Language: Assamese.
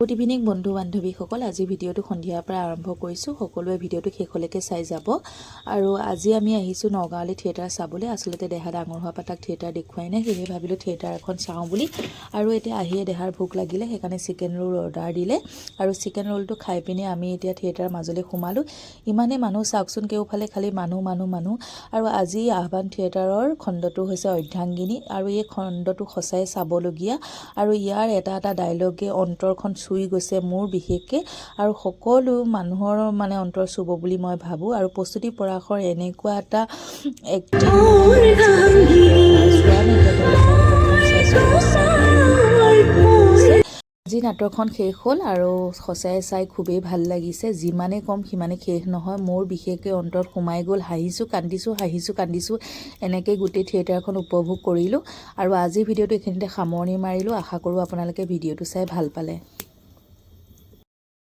গুড ইভিনিং বন্ধু বান্ধৱীসকল আজি ভিডিঅ'টো সন্ধিয়াৰ পৰা আৰম্ভ কৰিছোঁ। সকলোৱে ভিডিঅ'টো শেষলৈকে চাই যাব। আৰু আজি আমি আহিছোঁ নগাঁৱলৈ থিয়েটাৰ চাবলৈ। আচলতে দেহা ডাঙৰ হোৱা পৰা তাক থিয়েটাৰ দেখুৱাই নাই। সেয়েহে ভাবিলোঁ থিয়েটাৰ এখন চাওঁ বুলি। আৰু এতিয়া আহিয়ে দেহাৰ ভোক লাগিলে সেইকাৰণে চিকেন ৰোল অৰ্ডাৰ দিলে। আৰু চিকেন ৰোলটো খাই পিনে আমি এতিয়া থিয়েটাৰ মাজলৈ সোমালোঁ। ইমানেই মানুহ চাওকচোন কেওফালে খালি মানুহ মানুহ মানুহ। আৰু আজি আহ্বান থিয়েটাৰৰ খণ্ডটো হৈছে অৰ্ধাংগিনী আৰু এই খণ্ডটো সঁচাই চাবলগীয়া। আৰু ইয়াৰ এটা এটা ডায়লগে অন্তৰখন চুই গৈছে মোৰ বিশেষকৈ আৰু সকলো মানুহৰ মানে অন্তৰ চুব বুলি মই ভাবোঁ আৰু প্ৰস্তুতি পৰাশৰ এনেকুৱা এটা আজি নাটকখন শেষ হ'ল আৰু সঁচাই চাই খুবেই ভাল লাগিছে। যিমানেই কম সিমানেই শেষ নহয়। মোৰ বিশেষকৈ অন্তৰত সোমাই গ'ল হাঁহিছোঁ কান্দিছোঁ হাঁহিছোঁ কান্দিছোঁ এনেকৈ গোটেই থিয়েটাৰখন উপভোগ কৰিলোঁ। আৰু আজিৰ ভিডিঅ'টো এইখিনিতে সামৰণি মাৰিলোঁ। আশা কৰোঁ আপোনালোকে ভিডিঅ'টো চাই ভাল পালে।